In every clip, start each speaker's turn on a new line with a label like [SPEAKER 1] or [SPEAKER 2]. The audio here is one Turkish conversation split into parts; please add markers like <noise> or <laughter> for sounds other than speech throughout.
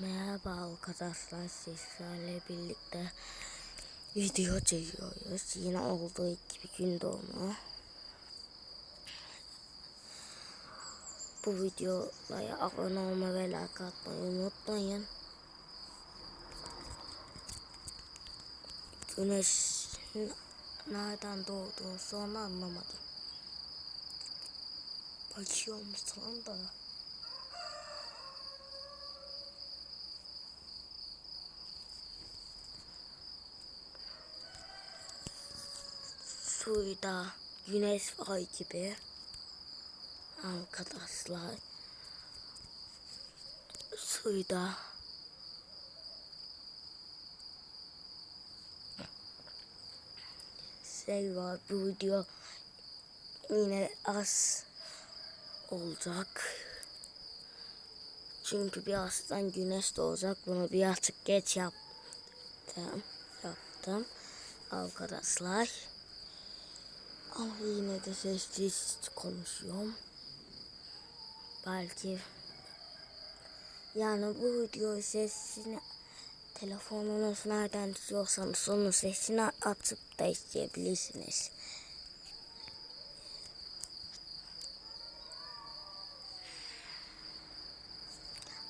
[SPEAKER 1] Merhaba arkadaşlar sizlerle birlikte video çekiyoruz. Yine olduğu gibi gün doğumu. Bu videoya abone olmayı ve like atmayı unutmayın. Güneşin nereden doğduğunu sonra anlamadım. Bakıyorum sana da. Suyda güneş var gibi arkadaşlar. Suyda. Şey var bu video yine az olacak. Çünkü birazdan güneş doğacak. Bunu birazcık geç yaptım yaptım arkadaşlar ama yine de sessiz konuşuyorum. Belki yani bu videoyu sesini telefonunuz nereden tutuyorsanız onun sesini açıp da izleyebilirsiniz.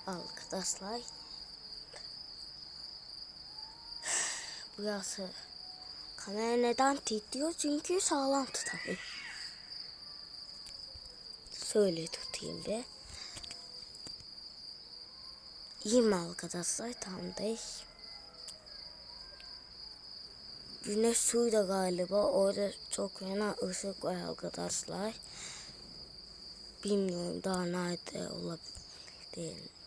[SPEAKER 1] Arkadaşlar <sighs> burası Kamera neden titriyor? Çünkü sağlam tutamıyor. Şöyle tutayım bir. İyi mi arkadaşlar? Tam değil. Güneş suyda galiba. Orada çok fena ışık var arkadaşlar. Bilmiyorum daha nerede olabildiğince.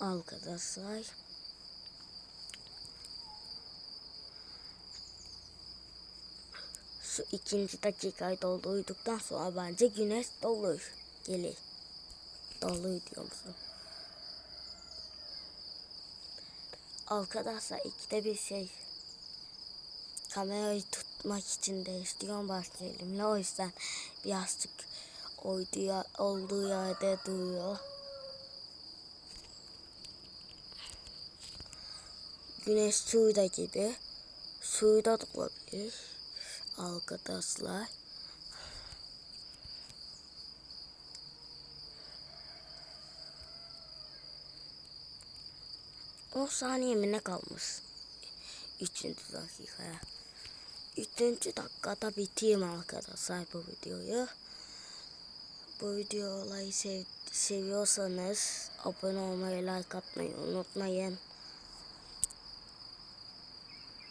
[SPEAKER 1] Arkadaşlar. Şu ikinci dakikayı dolduyduktan sonra bence güneş dolur. Gelir. Dolu diyor musun? Arkadaşlar ikide bir şey kamerayı tutmak için değiştiriyorum başka elimle. O yüzden birazcık olduğu, olduğu yerde duruyor. Güneş suyda gibi. Suyda da olabilir. Arkadaşlar. On saniye mi ne kalmış? Üçüncü dakikaya. Üçüncü dakikada bitireyim arkadaşlar bu videoyu. Bu videoları sev seviyorsanız abone olmayı, like atmayı unutmayın.